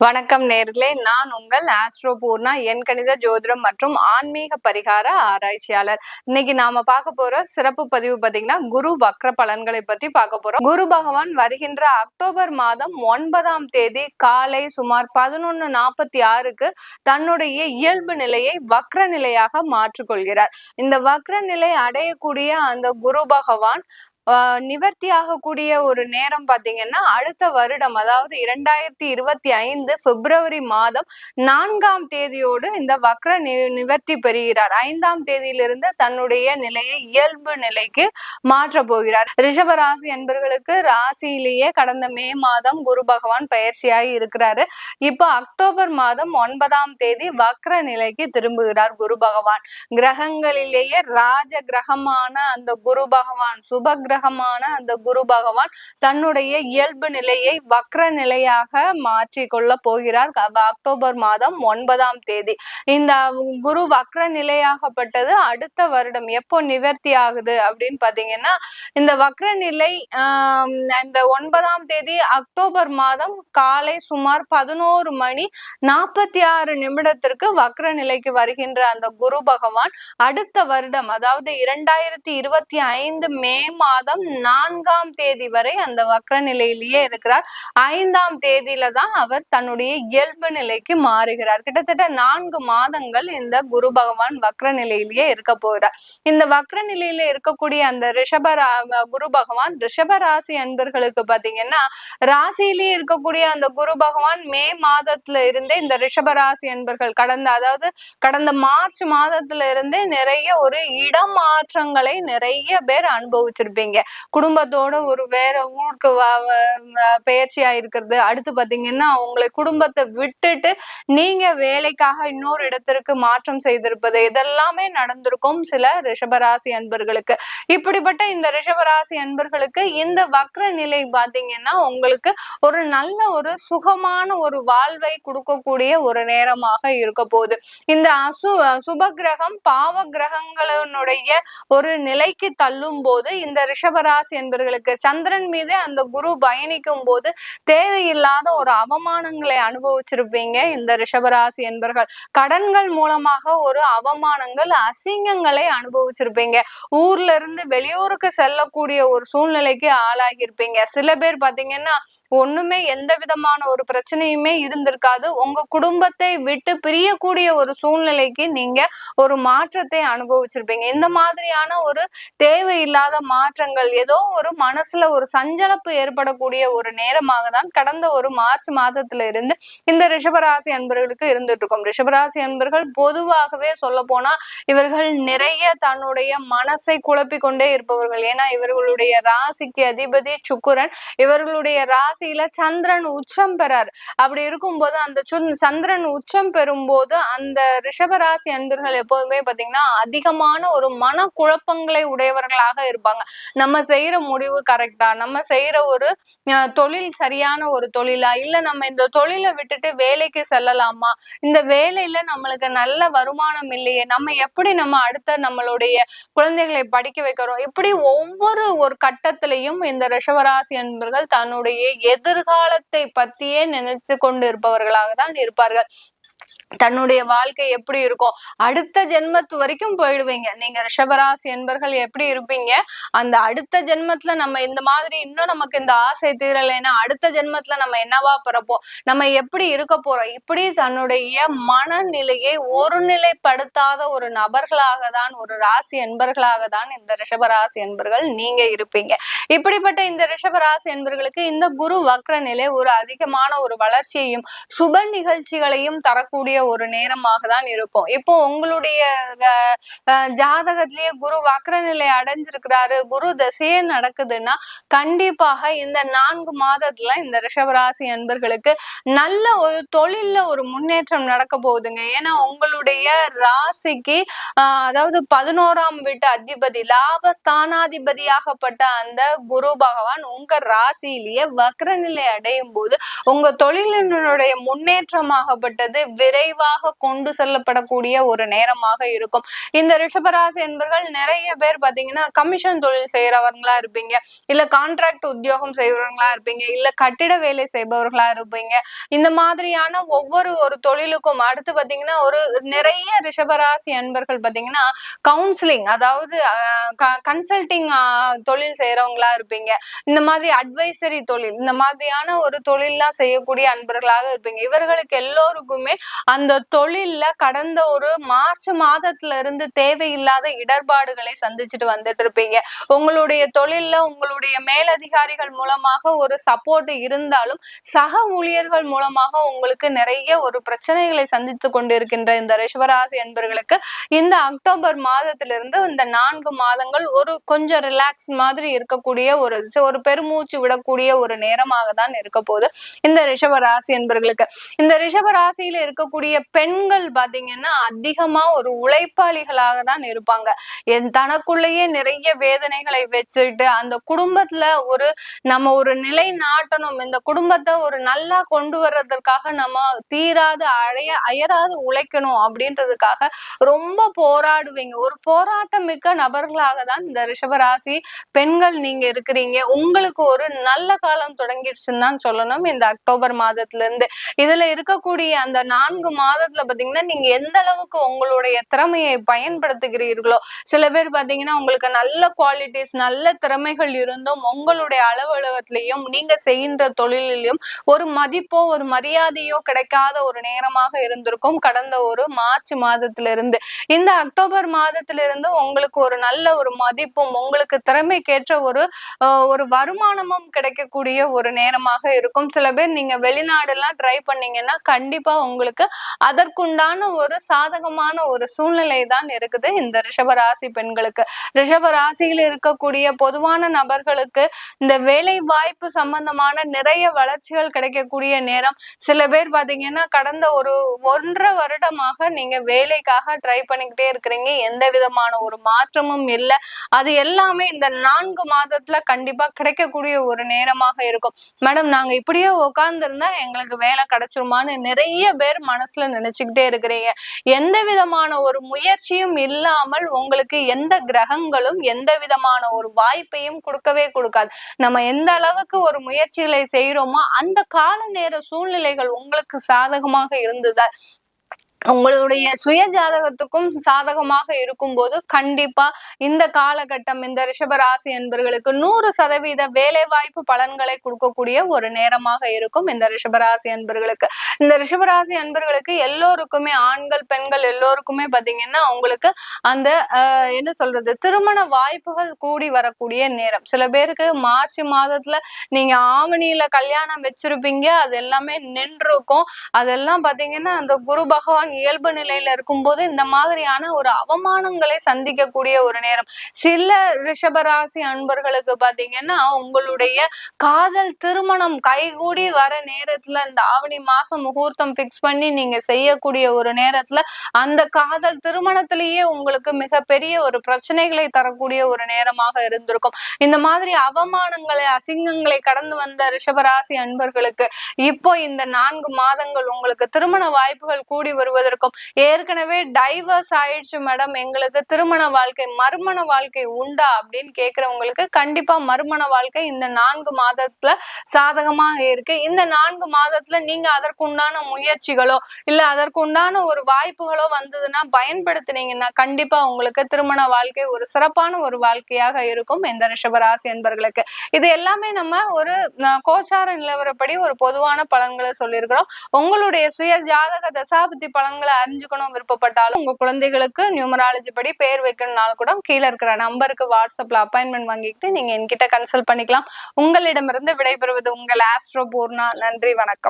வணக்கம் நேர்களே. நான் உங்கள் ஆஸ்ட்ரோ பூர்ணா என் கணித ஜோதிடம் மற்றும் ஆன்மீக பரிகார ஆராய்ச்சியாளர். இன்னைக்கு நாம பார்க்க போற சிறப்பு பதிவு பாத்தீங்கன்னா குரு வக்ர பலன்களை பத்தி பார்க்க போறோம். குரு பகவான் வருகின்ற அக்டோபர் மாதம் ஒன்பதாம் தேதி காலை சுமார் பதினொன்னு நாற்பத்தி ஆறுக்கு தன்னுடைய இயல்பு நிலையை வக்ர நிலையாக மாற்றிக்கொள்கிறார். இந்த வக்ர நிலை அடையக்கூடிய அந்த குரு பகவான் நிவர்த்தி ஆகக்கூடிய ஒரு நேரம் பாத்தீங்கன்னா அடுத்த வருடம் அதாவது இரண்டாயிரத்தி இருபத்தி ஐந்து பிப்ரவரி மாதம் நான்காம் தேதியோடு இந்த வக்ர நிவர்த்தி பெறுகிறார். ஐந்தாம் தேதியிலிருந்து தன்னுடைய நிலையை இயல்பு நிலைக்கு மாற்ற போகிறார். ரிஷபராசி என்பர்களுக்கு ராசியிலேயே கடந்த மே மாதம் குரு பகவான் பயிற்சியாகி இருக்கிறாரு. இப்போ அக்டோபர் மாதம் ஒன்பதாம் தேதி வக்ர நிலைக்கு திரும்புகிறார் குரு பகவான். கிரகங்களிலேயே ராஜ கிரகமான அந்த குரு பகவான் சுப கிரகமான அந்த குரு பகவான் தன்னுடைய இயல்பு நிலையை வக்ர நிலையாக மாற்றி கொள்ள போகிறார் அக்டோபர் மாதம் ஒன்பதாம் தேதி. இந்த குரு வக்ர நிலையாகப்பட்டது அடுத்த வருடம். எப்போ நிவர்த்தி ஆகுது அப்படின்னு பாத்தீங்கன்னா இந்த வக்ர நிலை இந்த ஒன்பதாம் தேதி அக்டோபர் மாதம் காலை சுமார் பதினோரு மணி நாற்பத்தி ஆறு நிமிடத்திற்கு வக்ர நிலைக்கு வருகின்ற அந்த குரு பகவான் அடுத்த வருடம் அதாவது இரண்டாயிரத்தி இருபத்தி ஐந்து மே மாதம் மாதம் நான்காம் தேதி வரை அந்த வக்ர நிலையிலேயே இருக்கிறார். ஐந்தாம் தேதியில தான் அவர் தன்னுடைய இயல்பு நிலைக்கு மாறுகிறார். கிட்டத்தட்ட நான்கு மாதங்கள் இந்த குரு பகவான் வக்ர நிலையிலேயே இருக்க போகிறார். இந்த வக்ர நிலையில இருக்கக்கூடிய அந்த ரிஷபரா குரு பகவான் ரிஷப ராசி அன்பர்களுக்கு பாத்தீங்கன்னா ராசியிலேயே இருக்கக்கூடிய அந்த குரு பகவான் மே மாதத்துல இருந்தே இந்த ரிஷப ராசி அன்பர்கள் கடந்த அதாவது கடந்த மார்ச் மாதத்துல இருந்தே நிறைய ஒரு இடமாற்றங்களை நிறைய பேர் அனுபவிச்சிருப்பீங்க. இருக்கீங்க குடும்பத்தோட ஒரு வேற ஊருக்கு பயிற்சியா இருக்கிறது. அடுத்து பாத்தீங்கன்னா உங்களை குடும்பத்தை விட்டுட்டு நீங்க வேலைக்காக இன்னொரு இடத்திற்கு மாற்றம் செய்திருப்பது. இதெல்லாமே நடந்திருக்கும் சில ரிஷபராசி அன்பர்களுக்கு. இப்படிப்பட்ட இந்த ரிஷபராசி அன்பர்களுக்கு இந்த வக்ர நிலை பாத்தீங்கன்னா உங்களுக்கு ஒரு நல்ல ஒரு சுகமான ஒரு வாழ்வை கொடுக்கக்கூடிய ஒரு நேரமாக இருக்க போகுது. இந்த அசு சுப கிரகம் பாவ கிரகங்களுடைய ஒரு நிலைக்கு தள்ளும் போது இந்த ரிஷ ரிஷபராசி என்பவர்களுக்கு சந்திரன் மீது அந்த குரு பயணிக்கும் போது தேவையில்லாத ஒரு அவமானங்களை அனுபவிச்சிருப்பீங்க. இந்த ரிஷபராசி என்பர்கள் கடன்கள் மூலமாக ஒரு அவமானங்கள் அசிங்கங்களை அனுபவிச்சிருப்பீங்க. ஊர்ல இருந்து வெளியூருக்கு செல்லக்கூடிய ஒரு சூழ்நிலைக்கு ஆளாகி இருப்பீங்க சில பேர் பாத்தீங்கன்னா ஒண்ணுமே எந்த விதமான ஒரு பிரச்சனையுமே இருந்திருக்காது. உங்க குடும்பத்தை விட்டு பிரியக்கூடிய ஒரு சூழ்நிலைக்கு நீங்க ஒரு மாற்றத்தை அனுபவிச்சிருப்பீங்க. இந்த மாதிரியான ஒரு தேவையில்லாத மாற்றங்கள் உங்கள் ஏதோ ஒரு மனசுல ஒரு சஞ்சலப்பு ஏற்படக்கூடிய ஒரு நேரமாக தான் கடந்த ஒரு மார்ச் மாதத்துல இருந்து இந்த ரிஷபராசி அன்பர்களுக்கு இருந்துட்டு இருக்கும் ரிஷபராசி அன்பர்கள் பொதுவாகவே சொல்ல போனா இவர்கள் நிறைய தன்னுடைய மனசை குழப்பி கொண்டே இருப்பவர்கள். ஏன்னா இவர்களுடைய ராசிக்கு அதிபதி சுக்குரன் இவர்களுடைய ராசியில சந்திரன் உச்சம் பெறார். அப்படி இருக்கும்போது அந்த சந்திரன் உச்சம் பெறும்போது அந்த ரிஷபராசி அன்பர்கள் எப்போதுமே பாத்தீங்கன்னா அதிகமான ஒரு மன குழப்பங்களை உடையவர்களாக இருப்பாங்க. நம்ம செய்யற முடிவு கரெக்டா நம்ம செய்யற ஒரு தொழில் சரியான ஒரு தொழிலா? இல்ல நம்ம இந்த தொழிலை விட்டுட்டு வேலைக்கு செல்லலாமா? இந்த வேலையில நம்மளுக்கு நல்ல வருமானம் இல்லையே? நம்ம எப்படி நம்ம அடுத்த நம்மளுடைய குழந்தைகளை படிக்க வைக்கிறோம்? இப்படி ஒவ்வொரு ஒரு கட்டத்திலையும் இந்த ரிஷவராசி என்பர்கள் தன்னுடைய எதிர்காலத்தை பத்தியே நினைத்து கொண்டு இருப்பவர்களாக தான் இருப்பார்கள். தன்னுடைய வாழ்க்கை எப்படி இருக்கும்? அடுத்த ஜென்மத்து வரைக்கும் போயிடுவீங்க. நீங்க ரிஷபராசி என்பர்கள் எப்படி இருப்பீங்க? அந்த அடுத்த ஜென்மத்துல நம்ம இந்த மாதிரி இன்னும் நமக்கு இந்த ஆசை தீரலைன்னா அடுத்த ஜென்மத்துல நம்ம என்னவா பிறப்போம்? நம்ம எப்படி இருக்க போறோம்? இப்படி தன்னுடைய மனநிலையை ஒருநிலைப்படுத்தாத ஒரு நபர்களாக தான் ஒரு ராசி என்பர்களாக தான் இந்த ரிஷபராசி என்பர்கள் நீங்க இருப்பீங்க. இப்படிப்பட்ட இந்த ரிஷபராசி என்பர்களுக்கு இந்த குரு வக்ர நிலை ஒரு அதிகமான ஒரு வளர்ச்சியையும் சுப நிகழ்ச்சிகளையும் தரக்கூடிய ஒரு நேரமாக தான் இருக்கும். இப்போ உங்களுடைய ஜாதகத்திலேயே குரு வக்ர நிலை அடைஞ்சிருக்கிறாரு குரு திசையே நடக்குதுன்னா கண்டிப்பாக இந்த நான்கு மாதத்துல இந்த ரிஷபராசி அன்பர்களுக்கு நல்ல ஒரு தொழில்ல ஒரு முன்னேற்றம் நடக்க போகுதுங்க. ஏன்னா உங்களுடைய ராசிக்கு அதாவது பதினோராம் வீட்டு அதிபதி லாபஸ்தானாதிபதியாகப்பட்ட அந்த குரு பகவான் உங்க ராசியிலேயே வக்ரநிலை அடையும் போது உங்க தொழிலினுடைய முன்னேற்றமாகப்பட்டது விரை விரைவாக கொண்டு செல்லப்படக்கூடிய ஒரு நேரமாக இருக்கும். இந்த ரிஷபராசி என்பர்கள் நிறைய பேர் பாத்தீங்கன்னா கமிஷன் தொழில் செய்யறவங்களா இருப்பீங்க. இல்ல கான்ட்ராக்ட் உத்தியோகம் செய்யறவங்களா இருப்பீங்க. இல்ல கட்டிட வேலை செய்பவர்களா இருப்பீங்க. இந்த மாதிரியான ஒவ்வொரு ஒரு தொழிலுக்கும் அடுத்து பாத்தீங்கன்னா ஒரு நிறைய ரிஷபராசி அன்பர்கள் பாத்தீங்கன்னா கவுன்சிலிங் அதாவது கன்சல்டிங் தொழில் செய்யறவங்களா இருப்பீங்க. இந்த மாதிரி அட்வைசரி தொழில் இந்த மாதிரியான ஒரு தொழில்லாம் செய்யக்கூடிய அன்பர்களாக இருப்பீங்க. இவர்களுக்கு எல்லோருக்குமே அந்த தொழில்ல கடந்த ஒரு மார்ச் மாதத்துல இருந்து தேவையில்லாத இடர்பாடுகளை சந்திச்சுட்டு வந்துட்டு இருப்பீங்க உங்களுடைய தொழில்ல உங்களுடைய மேலதிகாரிகள் மூலமாக ஒரு சப்போர்ட் இருந்தாலும் சக ஊழியர்கள் மூலமாக உங்களுக்கு நிறைய ஒரு பிரச்சனைகளை சந்தித்து கொண்டிருக்கின்ற இந்த ரிஷவராசி என்பர்களுக்கு இந்த அக்டோபர் மாதத்திலிருந்து இந்த நான்கு மாதங்கள் ஒரு கொஞ்சம் ரிலாக்ஸ் மாதிரி இருக்கக்கூடிய ஒரு ஒரு பெருமூச்சு விடக்கூடிய ஒரு நேரமாக தான் இருக்க போகுது. இந்த ரிஷப ராசி என்பர்களுக்கு. இந்த ரிஷப ராசியில இருக்கக்கூடிய பெண்கள் பாத்தீங்கன்னா அதிகமா ஒரு உழைப்பாளிகளாக தான் இருப்பாங்க. என் தனக்குள்ளேயே நிறைய வேதனைகளை வச்சுட்டு அந்த குடும்பத்துல ஒரு நம்ம ஒரு நிலை நாட்டணும் இந்த குடும்பத்தை ஒரு நல்லா கொண்டு வர்றதற்காக நம்ம தீராது அழைய அயராது உழைக்கணும் அப்படின்றதுக்காக ரொம்ப போராடுவீங்க. ஒரு போராட்டம் மிக்க நபர்களாக தான் இந்த ரிஷபராசி பெண்கள் நீங்க இருக்கிறீங்க. உங்களுக்கு ஒரு நல்ல காலம் தொடங்கிடுச்சுன்னு தான் சொல்லணும். இந்த அக்டோபர் மாதத்துல இருந்து இதுல இருக்கக்கூடிய அந்த நான்கு மாதத்துல பாத்தீங்கன்னா நீங்க எந்த அளவுக்கு உங்களுடைய திறமையை பயன்படுத்துகிறீர்களோ சில பேர் பாத்தீங்கன்னா உங்களுக்கு நல்ல குவாலிட்டிஸ் நல்ல திறமைகள் இருந்தும் உங்களுடைய அலுவலகத்திலையும் நீங்க செய்கின்ற தொழிலிலும் ஒரு மதிப்போ ஒரு மரியாதையோ கிடைக்காத ஒரு நேரமாக இருந்திருக்கும். கடந்த ஒரு மார்ச் மாதத்திலிருந்து. இந்த அக்டோபர் மாதத்திலிருந்து உங்களுக்கு ஒரு நல்ல ஒரு மதிப்பும் உங்களுக்கு திறமைக்கேற்ற ஒரு ஒரு வருமானமும் கிடைக்கக்கூடிய ஒரு நேரமாக இருக்கும். சில பேர் நீங்க வெளிநாடு எல்லாம் ட்ரை பண்ணீங்கன்னா கண்டிப்பா உங்களுக்கு அதற்குண்டான ஒரு சாதகமான ஒரு சூழ்நிலை தான் இருக்குது இந்த ரிஷபராசி பெண்களுக்கு. ரிஷபராசியில் இருக்கக்கூடிய பொதுவான நபர்களுக்கு இந்த வேலை வாய்ப்பு சம்பந்தமான நிறைய வளர்ச்சிகள் கிடைக்கக்கூடிய நேரம். சில பேர் பாத்தீங்கன்னா கடந்த ஒரு ஒன்றரை வருடமாக நீங்க வேலைக்காக ட்ரை பண்ணிக்கிட்டே இருக்கிறீங்க. எந்த விதமான ஒரு மாற்றமும் இல்லை. அது எல்லாமே இந்த நான்கு மாதத்துல கண்டிப்பா கிடைக்கக்கூடிய ஒரு நேரமாக இருக்கும். மேடம் நாங்க இப்படியே உட்கார்ந்து இருந்தா எங்களுக்கு வேலை கிடைச்சிருமான்னு நிறைய பேர் மனசு மனசுல நினைச்சுக்கிட்டே இருக்கிறீங்க. எந்த விதமான ஒரு முயற்சியும் இல்லாமல் உங்களுக்கு எந்த கிரகங்களும் எந்த விதமான ஒரு வாய்ப்பையும் கொடுக்கவே கொடுக்காது. நம்ம எந்த அளவுக்கு ஒரு முயற்சிகளை செய்யறோமோ அந்த கால நேர சூழ்நிலைகள் உங்களுக்கு சாதகமாக இருந்ததா உங்களுடைய சுய ஜாதகத்துக்கும் சாதகமாக இருக்கும்போது கண்டிப்பா இந்த காலகட்டம் இந்த ரிஷபராசி என்பர்களுக்கு நூறு சதவீத வேலை வாய்ப்பு பலன்களை கொடுக்கக்கூடிய ஒரு நேரமாக இருக்கும் இந்த ரிஷபராசி அன்பர்களுக்கு. இந்த ரிஷபராசி அன்பர்களுக்கு எல்லோருக்குமே ஆண்கள் பெண்கள் எல்லோருக்குமே பாத்தீங்கன்னா உங்களுக்கு அந்த என்ன சொல்றது திருமண வாய்ப்புகள் கூடி வரக்கூடிய நேரம். சில பேருக்கு மார்ச் மாதத்துல நீங்க ஆவணியில கல்யாணம் வச்சிருப்பீங்க அது எல்லாமே நின்றுக்கும் அதெல்லாம் பாத்தீங்கன்னா அந்த குரு பகவான் இயல்பு நிலையில இருக்கும்போது இந்த மாதிரியான ஒரு அவமானங்களை சந்திக்கக்கூடிய ஒரு நேரம். சில ரிஷபராசி அன்பர்களுக்கு பாத்தீங்கன்னா உங்களுடைய காதல் திருமணம் கைகூடி வர நேரத்துல இந்த ஆவணி மாசம் முகூர்த்தம் பிக்ஸ் பண்ணி நீங்க செய்யக்கூடிய ஒரு நேரத்துல அந்த காதல் திருமணத்திலேயே உங்களுக்கு மிகப்பெரிய ஒரு பிரச்சனைகளை தரக்கூடிய ஒரு நேரமாக இருந்திருக்கும். இந்த மாதிரி அவமானங்களை அசிங்கங்களை கடந்து வந்த ரிஷபராசி அன்பர்களுக்கு இப்போ இந்த நான்கு மாதங்கள் உங்களுக்கு திருமண வாய்ப்புகள் கூடி வருவது முழுவதற்கும் ஏற்கனவே டைவர்ஸ் ஆயிடுச்சு மேடம் எங்களுக்கு திருமண வாழ்க்கை மறுமண வாழ்க்கை உண்டா அப்படின்னு கேக்குறவங்களுக்கு கண்டிப்பா மறுமண வாழ்க்கை இந்த நான்கு மாதத்துல சாதகமாக இருக்கு. இந்த நான்கு மாதத்துல நீங்க அதற்குண்டான முயற்சிகளோ இல்ல அதற்குண்டான ஒரு வாய்ப்புகளோ வந்ததுன்னா பயன்படுத்தினீங்கன்னா கண்டிப்பா உங்களுக்கு திருமண வாழ்க்கை ஒரு சிறப்பான ஒரு வாழ்க்கையாக இருக்கும் இந்த ரிஷபராசி என்பர்களுக்கு. இது எல்லாமே நம்ம ஒரு கோச்சார நிலவரப்படி ஒரு பொதுவான பலன்களை சொல்லியிருக்கிறோம். உங்களுடைய சுய ஜாதக தசாபதி பலன் பலன்களை அறிஞ்சுக்கணும் விருப்பப்பட்டாலும் உங்க குழந்தைகளுக்கு நியூமராலஜி படி பேர் வைக்கணும்னால கூட கீழே இருக்கிற நம்பருக்கு வாட்ஸ்அப்ல அப்பாயின்மெண்ட் வாங்கிட்டு நீங்க என்கிட்ட கன்சல்ட் பண்ணிக்கலாம். உங்களிடமிருந்து விடைபெறுவது உங்கள் ஆஸ்ட்ரோ பூர்ணா நன்றி வணக்கம்.